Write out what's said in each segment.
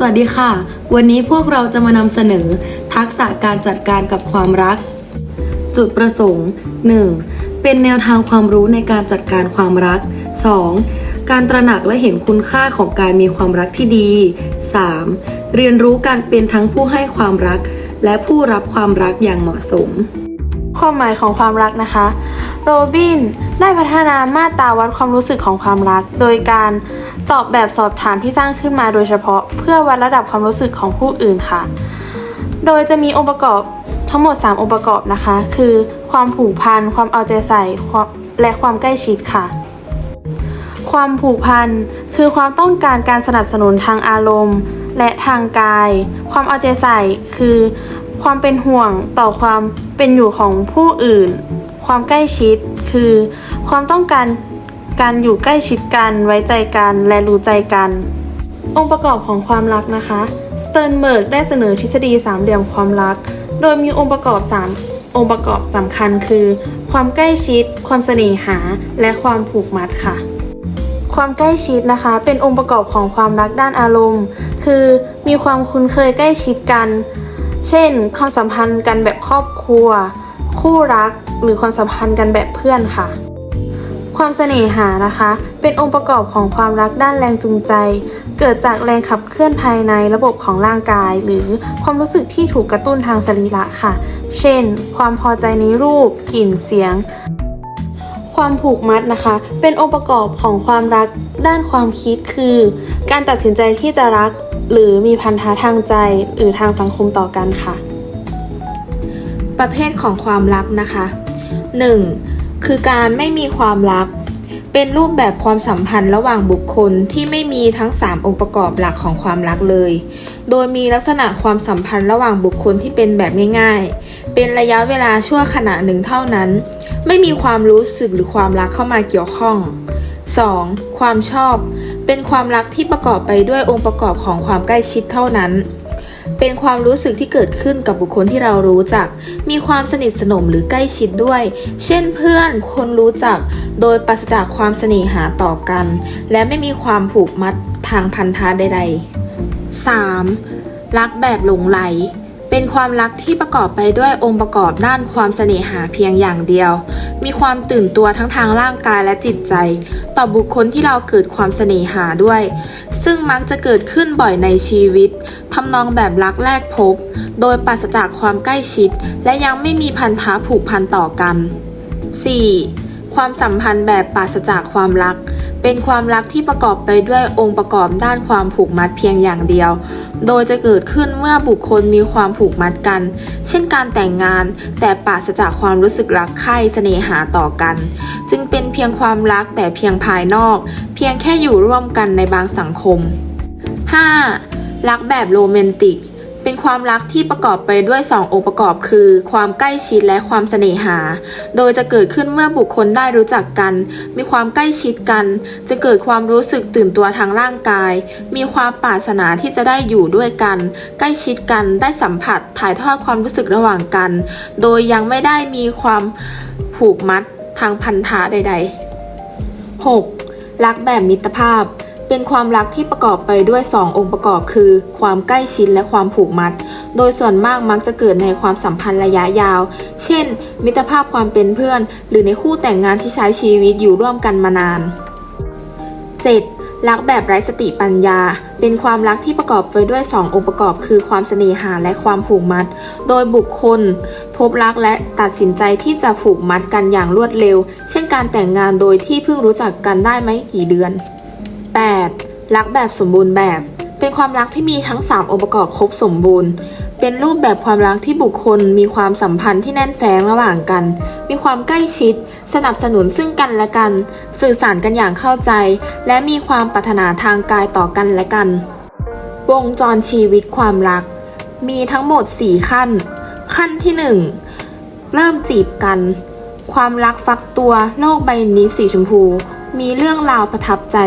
สวัสดีค่ะ วันนี้พวกเราจะมานำเสนอ ทักษะการจัดการกับความรัก จุดประสงค์ 1. เป็นแนวทางความรู้ในการจัดการความรัก 2. การตระหนักและเห็นคุณค่าของการมีความรักที่ดี 3. เรียนรู้การเป็นทั้งผู้ให้ความรัก และผู้รับความรักอย่างเหมาะสม ความหมายของความรักนะคะ โรบินได้พัฒนามาตราวัดความรู้สึกของความรัก โดยการตอบแบบสอบถามที่สร้างขึ้นมาโดยเฉพาะ เพื่อวัดระดับความรู้สึกของผู้อื่นค่ะ โดยจะมีองค์ประกอบทั้งหมด 3 องค์ประกอบนะคะ คือความผูกพัน ความเอาใจใส่ และความใกล้ชิดค่ะ ความผูกพันคือความต้องการการสนับสนุนทางอารมณ์ และทางกาย ความเอาใจใส่คือ ความเป็นห่วงต่อความเป็นอยู่ของผู้อื่น ความใกล้ชิดคือ ความต้องการการอยู่ใกล้ชิดกัน ไว้ใจกันและรู้ใจกัน องค์ประกอบของความรักนะคะสเตนเบิร์กได้เสนอทฤษฎีสามเหลี่ยมความรัก โดยมีองค์ประกอบ 3 องค์ประกอบสำคัญคือ ความใกล้ชิด ความเสน่หา และความผูกมัดค่ะ ความใกล้ชิดนะคะ เป็นองค์ประกอบของความรักด้านอารมณ์ คือมีความคุ้นเคยใกล้ชิดกัน เช่น ความสัมพันธ์กันแบบครอบครัว คู่รักหรือความสัมพันธ์กันแบบเพื่อนค่ะ ความเสน่หานะคะ เป็นองค์ประกอบของความรักด้านแรงจูงใจ เกิดจากแรงขับเคลื่อนภายในระบบของร่างกาย หรือความรู้สึกที่ถูกกระตุ้นทางสรีระค่ะ เช่น ความพอใจในรูป กลิ่นเสียงความผูกมัดนะคะ เป็นองค์ประกอบของความรักด้านความคิดคือ การตัดสินใจที่จะรักหรือมีพันธะทางใจหรือทางสังคมต่อกันค่ะ ประเภทของความรักนะคะ 1. คือการไม่มีความรัก เป็นรูปแบบความสัมพันธ์ระหว่างบุคคลที่ไม่มีทั้ง 3 องค์ประกอบหลักของความรักเลย โดยมีลักษณะความสัมพันธ์ระหว่างบุคคลที่เป็นแบบง่ายๆ เป็นระยะเวลาชั่วขณะหนึ่งเท่านั้น ไม่มีความรู้สึกหรือความรักเข้ามาเกี่ยวข้อง 2. ความชอบ เป็นความรักที่ประกอบไปด้วยองค์ประกอบของความใกล้ชิดเท่านั้น เป็นความรู้สึกที่เกิดขึ้นกับบุคคลที่เรารู้จัก มีความสนิทสนมหรือใกล้ชิดด้วย เช่นเพื่อนคนรู้จัก โดยปราศจากความเสน่หาต่อกัน และไม่มีความผูกมัดทางพันธะใดๆ 3. รักแบบหลงไหล เป็นความรักที่ประกอบไปด้วยองค์ประกอบด้านความเสน่หาเพียงอย่างเดียว มีความตื่นตัวทั้งทางร่างกายและจิตใจ ต่อบุคคลที่เราเกิดความเสน่หาด้วย ซึ่งมักจะเกิดขึ้นบ่อยในชีวิตทำนองแบบรักแรกพบ โดยปราศจากความใกล้ชิด และยังไม่มีพันธะผูกพันต่อกัน 4. ความสัมพันธ์แบบปราศจากความรัก เป็นความรักที่ประกอบไปด้วยองค์ประกอบด้านความผูกมัดเพียงอย่างเดียว โดยจะเกิดขึ้นเมื่อบุคคลมีความผูกมัดกัน เช่นการแต่งงาน แต่ปราศจากความรู้สึกรักใคร่เสน่หาต่อกัน จึงเป็นเพียงความรักแต่เพียงภายนอก เพียงแค่อยู่ร่วมกันในบางสังคม 5. รักแบบโรแมนติก เป็นความรักที่ประกอบไปด้วย 2 องค์ประกอบคือ ความใกล้ชิดและความเสน่หา โดยจะเกิดขึ้นเมื่อบุคคลได้รู้จักกัน มีความใกล้ชิดกัน จะเกิดความรู้สึกตื่นตัวทางร่างกาย มีความปรารถนาที่จะได้อยู่ด้วยกัน ใกล้ชิดกันได้สัมผัสถ่ายทอดความรู้สึกระหว่างกัน โดยยังไม่ได้มีความผูกมัดทางพันธะใด ๆ 6. รักแบบมิตรภาพ เป็นความรักที่ประกอบไปด้วย 2 องค์ประกอบคือ ความใกล้ชิดและความผูกมัด โดยส่วนมากมักจะเกิดในความสัมพันธ์ระยะยาว เช่น มิตรภาพความเป็นเพื่อน หรือในคู่แต่งงานที่ใช้ชีวิตอยู่ร่วมกันมานาน 7. รักแบบไร้สติปัญญา เป็นความรักที่ประกอบไปด้วย 2 องค์ประกอบ คือความเสน่หาและความผูกมัด โดยบุคคล พบรักและตัดสินใจที่จะผูกมัดกันอย่างรวดเร็ว เช่นการแต่งงานโดยที่เพิ่งรู้จักกันได้ไม่กี่เดือน 8. รักแบบสมบูรณ์แบบ เป็นความรักที่มีทั้ง 3 องค์ประกอบครบสมบูรณ์ เป็นรูปแบบความรักที่บุคคลมีความสัมพันธ์ที่แน่นแฟ้งระหว่างกัน มีความใกล้ชิด สนับสนุนซึ่งกันและกัน สื่อสารกันอย่างเข้าใจ และมีความปรารถนาทางกายต่อกันและกัน วงจรชีวิตความรัก มีทั้งหมด 4 ขั้น ขั้นที่ 1 เริ่มจีบกัน ความรักฟักตัวโลกใบนี้สีชมพู มีเรื่องราวประทับใจ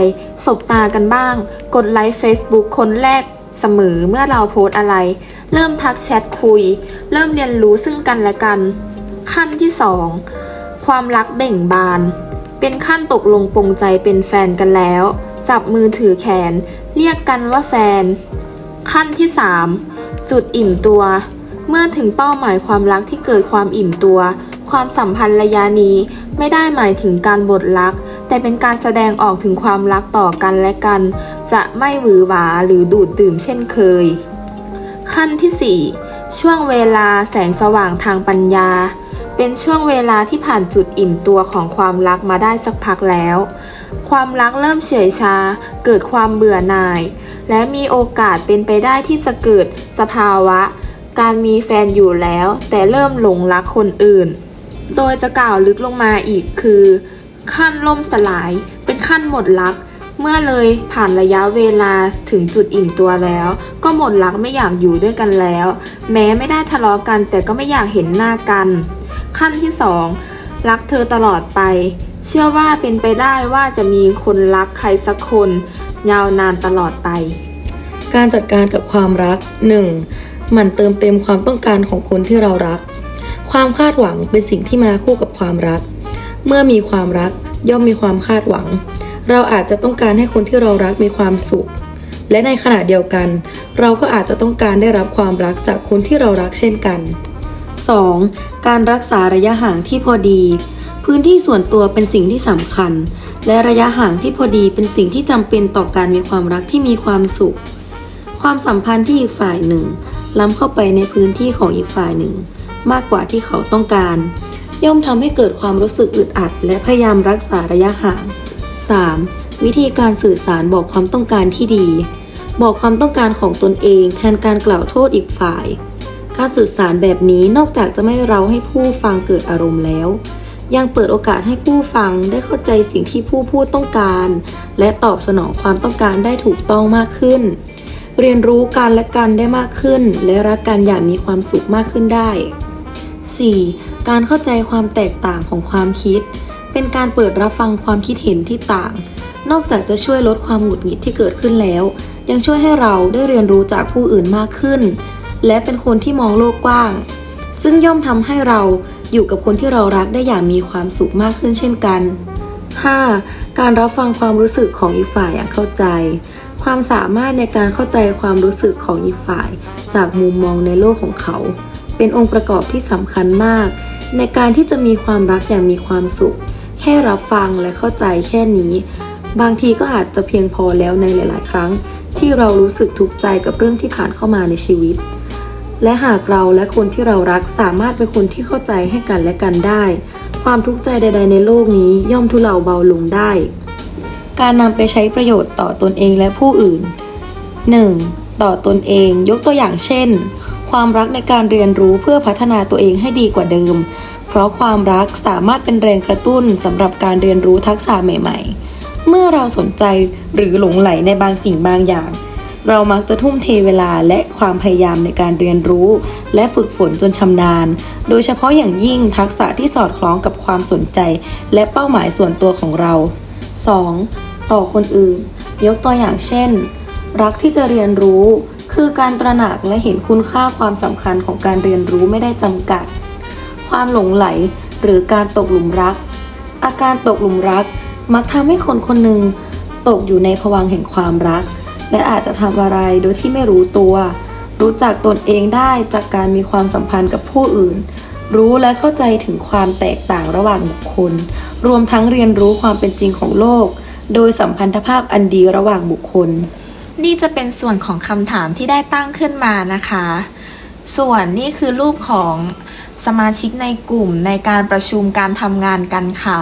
สบตากันบ้าง กดไลค์ Facebook คนแรกเสมอเมื่อเราโพสต์อะไร เริ่มทักแชทคุย เริ่มเรียนรู้ซึ่งกันและกัน ขั้นที่ 2 ความรักเบ่งบาน เป็นขั้นตกลงปรงใจเป็นแฟนกันแล้ว จับมือถือแขน เรียกกันว่าแฟน ขั้นที่ 3 จุดอิ่มตัว เมื่อถึงเป้าหมายความรักที่เกิดความอิ่มตัว ความสัมพันธ์ระยะนี้ไม่ได้หมายถึงการบดรัก แต่เป็นการแสดงออกถึงความรักต่อกันและกัน จะไม่หวือหวาหรือดูดดื่มเช่นเคย ขั้นที่ 4 ช่วงเวลาแสงสว่างทางปัญญา เป็นช่วงเวลาที่ผ่านจุดอิ่มตัวของความรักมาได้สักพักแล้ว ความรักเริ่มเฉื่อยชา เกิดความเบื่อหน่าย และมีโอกาสเป็นไปได้ที่จะเกิดสภาวะ การมีแฟนอยู่แล้ว แต่เริ่มหลงรักคนอื่น โดยจะกล่าวลึกลงมาอีกคือ ขั้นล่มสลาย เป็นขั้นหมดรัก เมื่อเลยผ่านระยะเวลาถึงจุดอิ่มตัวแล้ว ก็หมดรักไม่อยากอยู่ด้วยกันแล้ว แม้ไม่ได้ทะเลาะกันแต่ก็ไม่อยากเห็นหน้ากัน ขั้นที่สองรักเธอตลอดไป เชื่อว่าเป็นไปได้ว่าจะมีคนรักใครสักคน ยาวนานตลอดไป การจัดการกับความรัก 1. หมั่นเติมเต็มความต้องการของคนที่เรารัก ความคาดหวังเป็นสิ่งที่มาคู่กับความรัก เมื่อมีความรักย่อมมีความคาดหวัง เราอาจจะต้องการให้คนที่เรารักมีความสุข และในขณะเดียวกัน เราก็อาจจะต้องการได้รับความรักจากคนที่เรารักเช่นกัน 2. การรักษาระยะห่างที่พอดี พื้นที่ส่วนตัวเป็นสิ่งที่สำคัญ และระยะห่างที่พอดีเป็นสิ่งที่จำเป็นต่อการมีความรักที่มีความสุข ความสัมพันธ์ที่อีกฝ่ายหนึ่งล้ำเข้าไปในพื้นที่ของอีกฝ่ายหนึ่ง มากกว่าที่เขาต้องการ ย่อมทำให้เกิดความรู้สึกอึดอัด และพยายามรักษาระยะห่าง 3. วิธีการสื่อสารบอกความต้องการที่ดี บอกความต้องการของตนเองแทนการกล่าวโทษอีกฝ่าย การสื่อสารแบบนี้นอกจากจะไม่เราให้ผู้ฟังเกิดอารมณ์แล้ว ยังเปิดโอกาสให้ผู้ฟังได้เข้าใจสิ่งที่ผู้พูดต้องการ และตอบสนองความต้องการได้ถูกต้องมากขึ้น เรียนรู้กันและกันได้มากขึ้น และรักกันอย่างมีความสุขมากขึ้นได้ 4. การเข้าใจความแตกต่างของความคิด เป็นการเปิดรับฟังความคิดเห็นที่ต่าง นอกจากจะช่วยลดความหงุดหงิดที่เกิดขึ้นแล้ว ยังช่วยให้เราได้เรียนรู้จากผู้อื่นมากขึ้น และเป็นคนที่มองโลกกว้าง ซึ่งย่อมทำให้เราอยู่กับคนที่เรารักได้อย่างมีความสุขมากขึ้นเช่นกัน 5. การรับฟังความรู้สึกของอีกฝ่ายอย่างเข้าใจ ความสามารถในการเข้าใจความรู้สึกของอีกฝ่าย จากมุมมองในโลกของเขา เป็นองค์ประกอบที่สำคัญมาก ในการที่จะมีความรักอย่างมีความสุข แค่รับฟังและเข้าใจแค่นี้ บางทีก็อาจจะเพียงพอแล้วในหลาย ๆ ครั้ง ที่เรารู้สึกทุกข์ใจกับเรื่องที่ผ่านเข้ามาในชีวิต และหากเราและคนที่เรารักสามารถเป็นคนที่เข้าใจให้กันและกันได้ ความทุกข์ใจใด ๆ ในโลกนี้ย่อมทุเลาเบาลงได้ การนำไปใช้ประโยชน์ต่อตนเองและผู้อื่น 1. ต่อตนเองยกตัวอย่างเช่น ความรักในการเรียนรู้เพื่อพัฒนาตัวเองให้ดีกว่าเดิม เพราะความรักสามารถเป็นแรงกระตุ้นสำหรับการเรียนรู้ทักษะใหม่ ๆ เมื่อเราสนใจหรือหลงไหลในบางสิ่งบางอย่าง เรามักจะทุ่มเทเวลาและความพยายามในการเรียนรู้ และฝึกฝนจนชำนาญ โดยเฉพาะอย่างยิ่งทักษะที่สอดคล้องกับความสนใจ และเป้าหมายส่วนตัวของเรา 2. ต่อคนอื่น ยกตัวอย่างเช่น รักที่จะเรียนรู้ คือการตระหนักและเห็นคุณค่าความสำคัญของการเรียนรู้ไม่ได้จำกัด ความหลงไหลหรือการตกหลุมรัก อาการตกหลุมรัก มักทำให้คนคนหนึ่งตกอยู่ในภวังแห่งความรัก และอาจจะทำอะไรโดยที่ไม่รู้ตัว รู้จักตนเองได้จากการมีความสัมพันธ์กับผู้อื่น รู้และเข้าใจถึงความแตกต่างระหว่างบุคคล รวมทั้งเรียนรู้ความเป็นจริงของโลก โดยสัมพันธภาพอันดีระหว่างบุคคล นี่จะเป็นส่วนของคำถามที่ได้ตั้งขึ้นมานะคะ ส่วนนี่คือรูปของสมาชิกในกลุ่มในการประชุมการทำงานกันค่ะ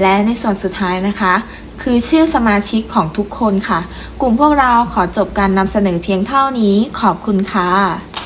และในส่วนสุดท้ายนะคะ คือชื่อสมาชิกของทุกคนค่ะ กลุ่มพวกเราขอจบการนำเสนอเพียงเท่านี้ขอบคุณค่ะ